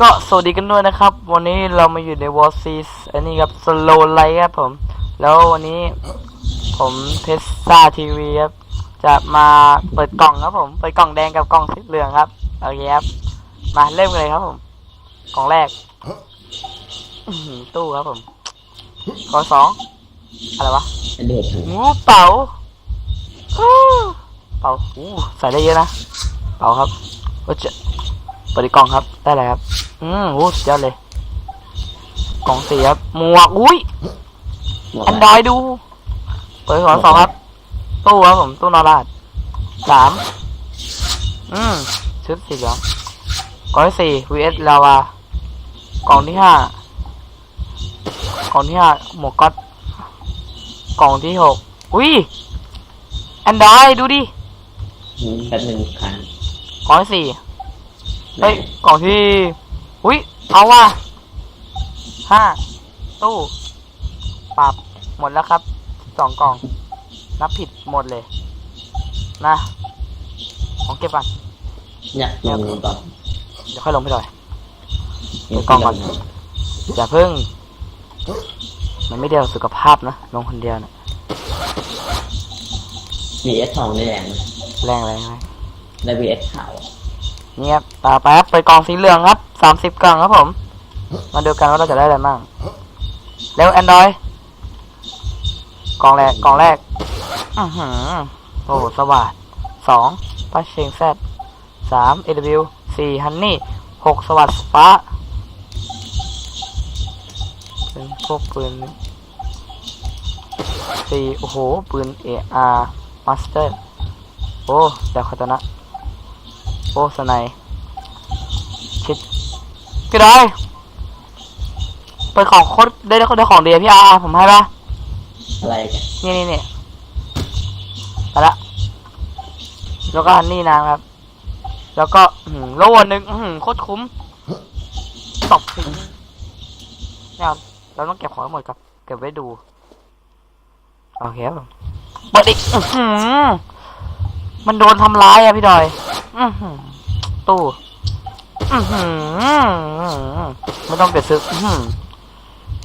ก็สวัสดีกันด้วยนะครับ วันนี้เรามาอยู่ในวอร์ซีสอันนี้ครับสโลไลท์ครับผม แล้ววันนี้ผมเทสซาทีวีครับ จะมาเปิดกล่องครับผม เปิดกล่องแดงกับกล่องสีเหลืองครับโอเคครับ มาเริ่มกันเลยครับผม กล่องแรกอื้อหือตู้ครับผมกล่องสองอะไรวะอันเดอร์ถูกงูเป๋าฮู้เป๋าอู้ใส่ได้เยอะนะ เป๋าครับก็จะเปิดอีกกล่องครับ ได้เลยครับ อืมโอ้สุดยอดเลยกล่องสีครับหมวกอุ้ยหมวกแอนดรอยดู เปิดของสองครับ ตู้ครับผม ตู้นอราดสามอืมชุดสีเหลืองกล่องที่สี่ vs ลาวากล่องที่ห้ากล่องที่ห้าหมวกก๊อตกล่องที่หกอุ้ยแอนดรอยดูดิอืมแป๊บหนึ่งครั้งกล่องที่สี่เฮ้ยกล่องที่ อุ้ยเอาว่ะห้าตู้ ปรับหมดแล้วครับสองกล่อง นับผิดหมดเลย นะของเก็บก่อนเนี่ยลงลงต่อเดี๋ยวค่อยลงไปหน่อยเก็บกล่องก่อนอย่าเพิ่ง มันไม่เดียวสุขภาพนะลงคนเดียวนะมีเอสทองได้แรงนะแรงแรงแรงและวีเอสขาว นี่ครับต่อไปครับเปิดกล่องสีเหลืองครับสามสิบกล่องครับผม มาดูกันว่าเราจะได้อะไรบ้างเร็วแอนดรอยกล่องแรกกล่องแรกอือหือโอ้สวัสดสองปัชเชงแซดสามเอวิวสี่ฮันนี่หกสวัสดฟ้าเป็นพวกปืนสี่โอ้โห ปืนเออาร์มาสเตอร์ โอ้ดาวคาตานะ โอ้สไนยคิดก็ได้เปิดของโคตรได้ได้ได้ของดีอะพี่อาร์ผมให้ปะอะไรกันนี่นี่นี่ไปละแล้วก็ฮันนี่นะครับ แล้วก็อื้อหือโล่หนึ่งอื้อหือโคตรคุ้มตบสิเนี่ยครับเราต้องเก็บของให้หมดครับ เก็บไว้ดูโอเคครับผมเปิดอีกอื้อหือมันโดนทำร้ายอะพี่ดอยอื้อหือ ตู้อือหือไม่ต้องเปลี่ยนซื้ออื้อหือ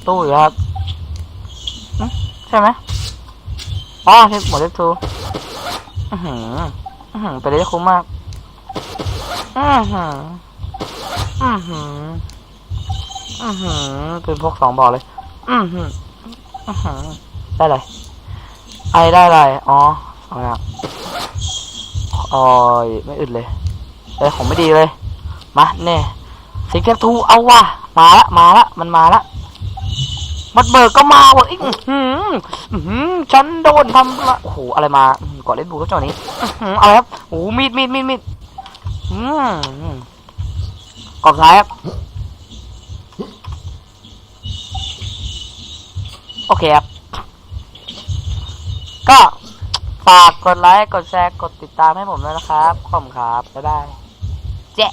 ตู้อยู่ครับอื้อใช่ไหมอ๋อใช่หมดเลขทูอือหืออือหือไปเลยได้คุ้มมากอือหืออือหืออือหือเป็นพวกสองบอกเลย อือหืออือหือได้เลยไอได้อะไรอ๋อสองอย่าง อ๋อยไม่อึดเลยเอ้ยของไม่ดีเลย มาเน่สิงแคทูเอาว่ะมาละมาละมันมาละมัดเบิกก็มาว่ะอีกอื้อหืออื้อหือฉันโดนทำละโอ้โหอะไรมาอื้อหือกอดเล่นบูก็จังหวะนี้อะไรครับโอ้มีดมีดมีดมีดอืมกรอบซ้ายครับโอเคครับ ฝากกดไลค์ กดแชร์ กดติดตามให้ผมด้วยนะครับ ขอบคุณครับ บ๊ายบาย เจ๊